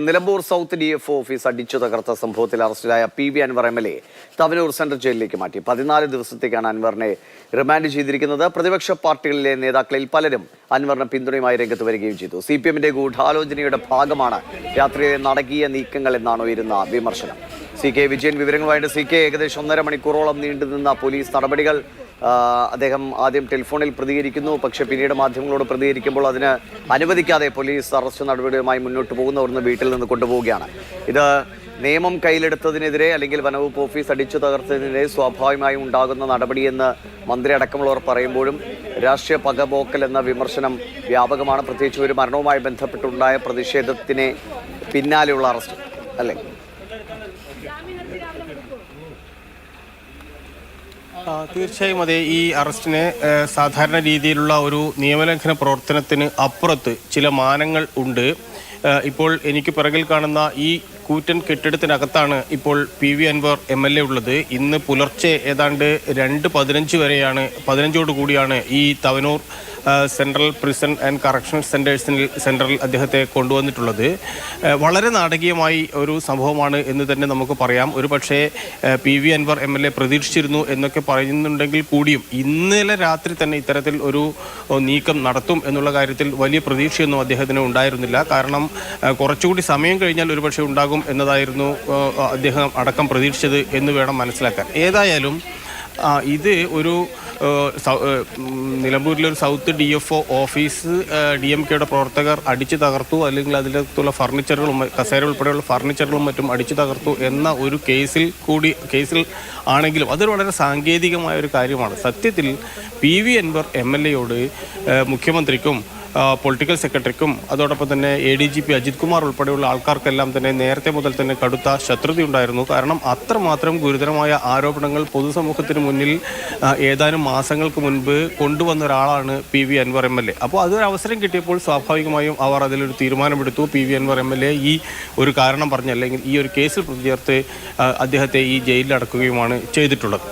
Nilambur south D F office അടിച്ചു തകർത്ത സംഭവത്തിൽ അറസ്റ്റിലായ P V Anvar M L A Thavanur central ജയിലിലേക്ക് മാറ്റി. പതിനാല് ദിവസത്തേക്കാണ് അൻവറിനെ റിമാൻഡ് ചെയ്തിരിക്കുന്നത്. പ്രതിപക്ഷ പാർട്ടികളിലെ നേതാക്കളിൽ പലരും അൻവറിന് പിന്തുണയുമായി രംഗത്ത് വരികയും ചെയ്തു. സി പി എമ്മിന്റെ ഗൂഢാലോചനയുടെ ഭാഗമാണ് രാത്രിയിലെ നടക്കിയ നീക്കങ്ങൾ എന്നാണ് ഉയരുന്ന വിമർശനം. സി കെ വിജയൻ വിവരങ്ങളുമായിട്ട് സി കെ ഏകദേശം ഒന്നര മണിക്കൂറോളം നീണ്ടുനിന്ന പോലീസ് നടപടികൾ അദ്ദേഹം ആദ്യം ടെലിഫോണിൽ പ്രതികരിക്കുന്നു. പക്ഷേ പിന്നീട് മാധ്യമങ്ങളോട് പ്രതികരിക്കുമ്പോൾ അതിന് അനുവദിക്കാതെ പോലീസ് അറസ്റ്റ് നടപടിയുമായി മുന്നോട്ട് പോകുന്നവർന്ന് വീട്ടിൽ നിന്ന് കൊണ്ടുപോവുകയാണ്. ഇത് നിയമം കയ്യിലെടുത്തതിനെതിരെ അല്ലെങ്കിൽ വനവകുപ്പ് ഓഫീസ് അടിച്ചു തകർത്തതിനെതിരെ സ്വാഭാവികമായും ഉണ്ടാകുന്ന നടപടിയെന്ന് മന്ത്രി അടക്കമുള്ളവർ പറയുമ്പോഴും രാഷ്ട്രീയ പകപോക്കൽ എന്ന വിമർശനം വ്യാപകമാണ്. പ്രത്യേകിച്ച് ഒരു മരണവുമായി ബന്ധപ്പെട്ടുണ്ടായ പ്രതിഷേധത്തിന് പിന്നാലെയുള്ള അറസ്റ്റ്. അല്ലേ? തീർച്ചയായും അതെ ഈ അറസ്റ്റിന് സാധാരണ രീതിയിലുള്ള ഒരു നിയമലംഘന പ്രവർത്തനത്തിന് അപ്പുറത്ത് ചില മാനങ്ങൾ ഉണ്ട്. ഇപ്പോൾ എനിക്ക് പിറകിൽ കാണുന്ന ഈ കൂറ്റൻ കെട്ടിടത്തിനകത്താണ് ഇപ്പോൾ P V Anvar M L A ഉള്ളത്. ഇന്ന് പുലർച്ചെ ഏതാണ്ട് രണ്ട് പതിനഞ്ച് വരെയാണ് പതിനഞ്ചോട് കൂടിയാണ് ഈ Thavanur central prison and correction സെന്റേഴ്സിൽ central അദ്ദേഹത്തെ കൊണ്ടുവന്നിട്ടുള്ളത്. വളരെ നാടകീയമായി ഒരു സംഭവമാണ് എന്ന് തന്നെ നമുക്ക് പറയാം. ഒരു പക്ഷേ P V Anvar M L A പ്രതീക്ഷിച്ചിരുന്നു എന്നൊക്കെ പറയുന്നുണ്ടെങ്കിൽ കൂടിയും ഇന്നലെ രാത്രി തന്നെ ഇത്തരത്തിൽ ഒരു നീക്കം നടത്തും എന്നുള്ള കാര്യത്തിൽ വലിയ പ്രതീക്ഷയൊന്നും അദ്ദേഹത്തിന് ഉണ്ടായിരുന്നില്ല. കാരണം കുറച്ചുകൂടി സമയം കഴിഞ്ഞാൽ ഒരുപക്ഷെ ഉണ്ടാകും എന്നതായിരുന്നു അദ്ദേഹം അടക്കം പ്രതീക്ഷിച്ചത് എന്ന് വേണം മനസ്സിലാക്കാൻ. ഏതായാലും ഇത് ഒരു ഏഹ്, സൗ- ഏഹ്, ഉം, നിലമ്പൂരിലെ ഒരു south D F O office D M കെയുടെ പ്രവർത്തകർ അടിച്ചു തകർത്തു അല്ലെങ്കിൽ അതിനകത്തുള്ള ഫർണിച്ചറുകളും കസേര ഉൾപ്പെടെയുള്ള ഫർണിച്ചറുകളും മറ്റും അടിച്ചു തകർത്തു എന്ന ഒരു കേസിൽ കൂടി കേസിൽ ആണെങ്കിലും അതൊരു വളരെ സാങ്കേതികമായ ഒരു കാര്യമാണ്. സത്യത്തിൽ P V Anvar M L എയോട് മുഖ്യമന്ത്രിക്കും പൊളിറ്റിക്കൽ സെക്രട്ടറിക്കും അതോടൊപ്പം തന്നെ A D G P Ajith Kumar ഉൾപ്പെടെയുള്ള ആൾക്കാർക്കെല്ലാം തന്നെ നേരത്തെ മുതൽ തന്നെ കടുത്ത ശത്രുതയുണ്ടായിരുന്നു കാരണം അത്രമാത്രം ഗുരുതരമായ ആരോപണങ്ങൾ പൊതുസമൂഹത്തിന് മുന്നിൽ ഏതാനും മാസങ്ങൾക്ക് മുൻപ് കൊണ്ടുവന്ന ഒരാളാണ് P V Anvar M L A. അപ്പോൾ അതൊരു അവസരം കിട്ടിയപ്പോൾ സ്വാഭാവികമായും അവർ അതിലൊരു തീരുമാനമെടുത്തു. P V Anvar M L A ഈ ഒരു കാരണം പറഞ്ഞ് അല്ലെങ്കിൽ ഈ ഒരു കേസിൽ പ്രതി ചേർത്ത് അദ്ദേഹത്തെ ഈ ജയിലിലടക്കുകയുമാണ് ചെയ്തിട്ടുള്ളത്.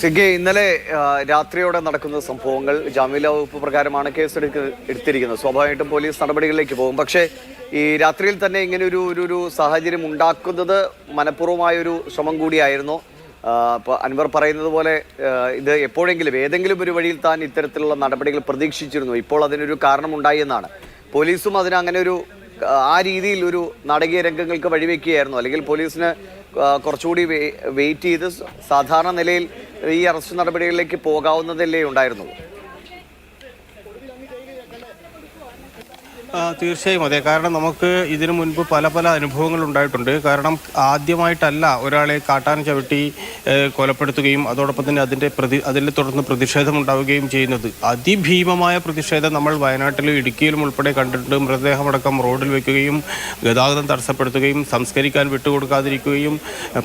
സിഗെ ഇന്നലെ രാത്രിയോടെ നടക്കുന്ന സംഭവങ്ങൾ ജാമ്യ വകുപ്പ് പ്രകാരമാണ് കേസ് എടുത്തിരിക്കുന്നത്. സ്വാഭാവികമായിട്ടും പോലീസ് നടപടികളിലേക്ക് പോകും. പക്ഷേ ഈ രാത്രിയിൽ തന്നെ ഇങ്ങനെ ഒരു ഒരു സാഹചര്യം ഉണ്ടാക്കുന്നത് മനഃപൂർവമായ ഒരു ശ്രമം കൂടിയായിരുന്നു. അപ്പോൾ അൻവർ പറയുന്നത് പോലെ ഇത് എപ്പോഴെങ്കിലും ഏതെങ്കിലും ഒരു വഴിയിൽ താൻ ഇത്തരത്തിലുള്ള നടപടികൾ പ്രതീക്ഷിച്ചിരുന്നു. ഇപ്പോൾ അതിനൊരു കാരണമുണ്ടായി എന്നാണ്. പോലീസും അതിന് അങ്ങനെ ഒരു ആ രീതിയിൽ ഒരു നാടകീയ രംഗങ്ങൾക്ക് വഴിവെക്കുകയായിരുന്നു. അല്ലെങ്കിൽ പോലീസിന് കുറച്ചുകൂടി വെയിറ്റ് ചെയ്ത് സാധാരണ നിലയിൽ ഈ അറസ്റ്റ് നടപടികളിലേക്ക് പോകാവുന്നതല്ലേ ഉണ്ടായിരുന്നുള്ളൂ. തീർച്ചയായും അതെ. കാരണം നമുക്ക് ഇതിനു മുൻപ് പല പല അനുഭവങ്ങൾ ഉണ്ടായിട്ടുണ്ട്. കാരണം ആദ്യമായിട്ടല്ല ഒരാളെ കാട്ടാൻ ചവിട്ടി കൊലപ്പെടുത്തുകയും അതോടൊപ്പം തന്നെ അതിന്റെ പ്രതി അതിനെ തുടർന്ന് പ്രതിഷേധം ഉണ്ടാവുകയും ചെയ്യുന്നത്. അതിഭീമമായ പ്രതിഷേധം നമ്മൾ വയനാട്ടിലും ഇടുക്കിയിലും ഉൾപ്പെടെ കണ്ടിട്ടുണ്ട്. മൃതദേഹമടക്കം റോഡിൽ വെക്കുകയും ഗതാഗതം തടസ്സപ്പെടുത്തുകയും സംസ്കരിക്കാൻ വിട്ടുകൊടുക്കാതിരിക്കുകയും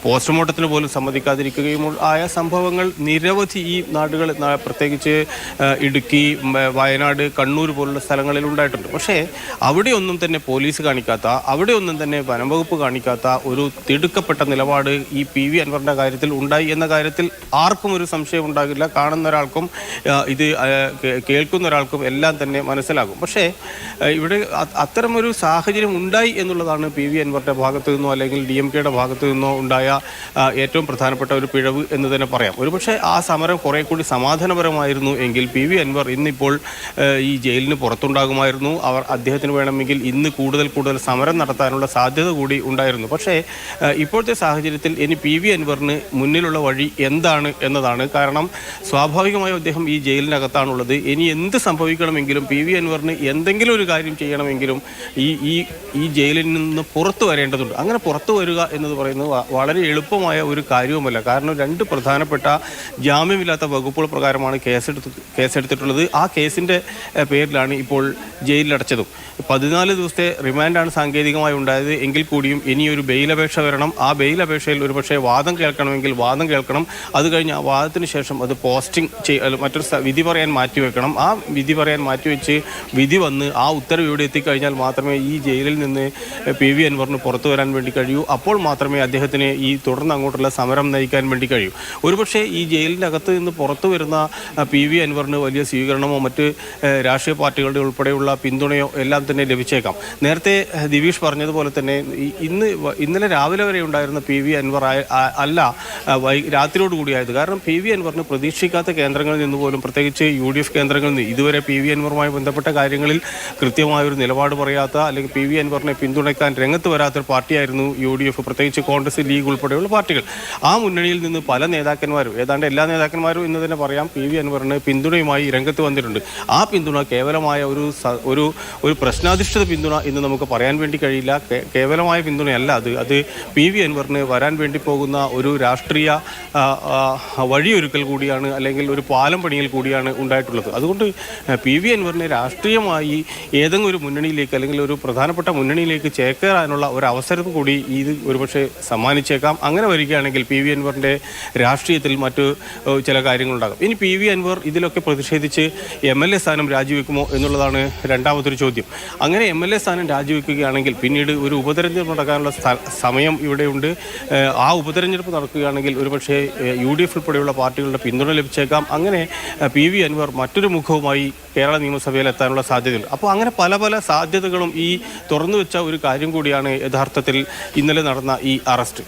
പോസ്റ്റ്മോർട്ടത്തിന് പോലും സമ്മതിക്കാതിരിക്കുകയും ആയ സംഭവങ്ങൾ നിരവധി ഈ നാടുകൾ പ്രത്യേകിച്ച് ഇടുക്കി വയനാട് കണ്ണൂർ പോലുള്ള സ്ഥലങ്ങളിൽ ഉണ്ടായിട്ടുണ്ട്. പക്ഷേ അവിടെയൊന്നും തന്നെ പോലീസ് കാണിക്കാത്ത അവിടെ ഒന്നും തന്നെ വനംവകുപ്പ് കാണിക്കാത്ത ഒരു തിടുക്കപ്പെട്ട നിലപാട് ഈ പി വി അൻവറിന്റെ കാര്യത്തിൽ ഉണ്ടായി എന്ന കാര്യത്തിൽ ആർക്കും ഒരു സംശയം ഉണ്ടാകില്ല. കാണുന്ന ഒരാൾക്കും ഇത് കേൾക്കുന്ന ഒരാൾക്കും എല്ലാം തന്നെ മനസ്സിലാകും. പക്ഷേ ഇവിടെ അത്തരമൊരു സാഹചര്യം ഉണ്ടായി എന്നുള്ളതാണ് പി വി അൻവറിന്റെ ഭാഗത്തു നിന്നോ അല്ലെങ്കിൽ ഡി എം കെയുടെ ഭാഗത്തു നിന്നോ ഉണ്ടായ ഏറ്റവും പ്രധാനപ്പെട്ട ഒരു പിഴവ് എന്ന് തന്നെ പറയാം. ഒരുപക്ഷെ ആ സമരം കുറേ കൂടി സമാധാനപരമായിരുന്നു എങ്കിൽ പി വി അൻവർ ഇന്നിപ്പോൾ ഈ ജയിലിന് പുറത്തുണ്ടാകുമായിരുന്നു. അവർ അദ്ദേഹത്തിന് വേണമെങ്കിൽ ഇന്ന് കൂടുതൽ കൂടുതൽ സമരം നടത്താനുള്ള സാധ്യത കൂടി ഉണ്ടായിരുന്നു. പക്ഷേ ഇപ്പോഴത്തെ സാഹചര്യത്തിൽ ഇനി പി വി അൻവറിന് മുന്നിലുള്ള വഴി എന്താണ് എന്നതാണ്. കാരണം സ്വാഭാവികമായും അദ്ദേഹം ഈ ജയിലിനകത്താണുള്ളത്. ഇനി എന്ത് സംഭവിക്കണമെങ്കിലും പി വി അൻവറിന് എന്തെങ്കിലും ഒരു കാര്യം ചെയ്യണമെങ്കിലും ഈ ഈ ഈ ജയിലിൽ നിന്ന് പുറത്തു വരേണ്ടതുണ്ട്. അങ്ങനെ പുറത്തു വരിക എന്നത് പറയുന്നത് വളരെ എളുപ്പമായ ഒരു കാര്യവുമല്ല. കാരണം രണ്ട് പ്രധാനപ്പെട്ട ജാമ്യമില്ലാത്ത വകുപ്പുകൾ പ്രകാരമാണ് കേസെടുത്ത് കേസെടുത്തിട്ടുള്ളത്. ആ കേസിന്റെ പേരിലാണ് ഇപ്പോൾ ജയിലിലടച്ചതും. പതിനാല് ദിവസത്തെ റിമാൻഡാണ് സാങ്കേതികമായി ഉണ്ടായത്. എങ്കിൽ കൂടിയും ഇനിയൊരു ബെയിൽ അപേക്ഷ വരണം. ആ ബെയിൽ അപേക്ഷയിൽ ഒരുപക്ഷെ വാദം കേൾക്കണമെങ്കിൽ വാദം കേൾക്കണം. അത് കഴിഞ്ഞ് ആ വാദത്തിന് ശേഷം അത് പോസ്റ്റിംഗ് ചെയ് മറ്റൊരു വിധി പറയാൻ മാറ്റിവെക്കണം ആ വിധി പറയാൻ മാറ്റിവെച്ച് വിധി വന്ന് ആ ഉത്തരവ് ഇവിടെ എത്തിക്കഴിഞ്ഞാൽ മാത്രമേ ഈ ജയിലിൽ നിന്ന് പി വി അൻവറിന് പുറത്തു വരാൻ വേണ്ടി കഴിയൂ. അപ്പോൾ മാത്രമേ അദ്ദേഹത്തിന് ഈ തുടർന്ന് അങ്ങോട്ടുള്ള സമരം നയിക്കാൻ വേണ്ടി കഴിയൂ. ഒരുപക്ഷേ ഈ ജയിലിന്റെ അകത്ത് നിന്ന് പുറത്തു വരുന്ന പി വി അൻവറിന് വലിയ സ്വീകരണമോ മറ്റ് രാഷ്ട്രീയ പാർട്ടികളുടെ ഉൾപ്പെടെയുള്ള പിന്തുണയോ എല്ലാം തന്നെ ലഭിച്ചേക്കാം. നേരത്തെ ദിവീഷ് പറഞ്ഞതുപോലെ തന്നെ ഇന്ന് ഇന്നലെ രാവിലെ വരെ ഉണ്ടായിരുന്ന പി വി അൻവർ അല്ല രാത്രിയോടുകൂടിയായത് കാരണം പി വി അൻവറിന് പ്രതീക്ഷിക്കാത്ത കേന്ദ്രങ്ങളിൽ നിന്ന് പോലും പ്രത്യേകിച്ച് യു ഡി എഫ് കേന്ദ്രങ്ങളിൽ നിന്ന് ഇതുവരെ പി വി അൻവറുമായി ബന്ധപ്പെട്ട കാര്യങ്ങളിൽ കൃത്യമായൊരു നിലപാട് പറയാത്ത അല്ലെങ്കിൽ പി വി അൻവറിനെ പിന്തുണയ്ക്കാൻ രംഗത്ത് വരാത്തൊരു പാർട്ടിയായിരുന്നു യു ഡി എഫ് പ്രത്യേകിച്ച് കോൺഗ്രസ് ലീഗ് ഉൾപ്പെടെയുള്ള പാർട്ടികൾ. ആ മുന്നണിയിൽ നിന്ന് പല നേതാക്കന്മാരും ഏതാണ്ട് എല്ലാ നേതാക്കന്മാരും എന്ന് തന്നെ പറയാം പി വി അൻവറിന് പിന്തുണയുമായി രംഗത്ത് വന്നിട്ടുണ്ട്. ആ പിന്തുണ കേവലമായ ഒരു ഒരു ഒരു പ്രശ്നാധിഷ്ഠിത പിന്തുണ എന്ന് നമുക്ക് പറയാൻ വേണ്ടി കഴിയില്ല. കേവലമായ പിന്തുണയല്ല അത്. അത് പി വി അൻവറിന് വരാൻ വേണ്ടി പോകുന്ന ഒരു രാഷ്ട്രീയ വഴിയൊരുക്കൽ കൂടിയാണ് അല്ലെങ്കിൽ ഒരു പാലം പണിയിൽ കൂടിയാണ് ഉണ്ടായിട്ടുള്ളത്. അതുകൊണ്ട് പി വി അൻവറിനെ രാഷ്ട്രീയമായി ഏതെങ്കിലും ഒരു മുന്നണിയിലേക്ക് അല്ലെങ്കിൽ ഒരു പ്രധാനപ്പെട്ട മുന്നണിയിലേക്ക് ചേക്കേറാനുള്ള ഒരു അവസരം കൂടി ഇത് ഒരുപക്ഷെ സമ്മാനിച്ചേക്കാം. അങ്ങനെ വരികയാണെങ്കിൽ പി വി അൻവറിന്റെ രാഷ്ട്രീയത്തിൽ മറ്റ് ചില കാര്യങ്ങളുണ്ടാകും. ഇനി പി വി അൻവർ ഇതിലൊക്കെ പ്രതിഷേധിച്ച് എം എൽ എ സ്ഥാനം രാജിവെക്കുമോ എന്നുള്ളതാണ് രണ്ടാമതൊരു ചോദ്യം. അങ്ങനെ എം എൽ എ സ്ഥാനം രാജിവെക്കുകയാണെങ്കിൽ പിന്നീട് ഒരു ഉപതെരഞ്ഞെടുപ്പ് നടക്കാനുള്ള സമയം ഇവിടെയുണ്ട് ആ ഉപതെരഞ്ഞെടുപ്പ് നടക്കുകയാണെങ്കിൽ ഒരുപക്ഷെ യു ഡി എഫ് ഉൾപ്പെടെയുള്ള പാർട്ടികളുടെ പിന്തുണ ലഭിച്ചേക്കാം. അങ്ങനെ പി വി അൻവർ മറ്റൊരു മുഖവുമായി കേരള നിയമസഭയിൽ എത്താനുള്ള സാധ്യതയുണ്ട്. അപ്പോൾ അങ്ങനെ പല പല സാധ്യതകളും ഈ തുറന്നു വെച്ച ഒരു കാര്യം കൂടിയാണ് യഥാർത്ഥത്തിൽ ഇന്നലെ നടന്ന ഈ അറസ്റ്റ്.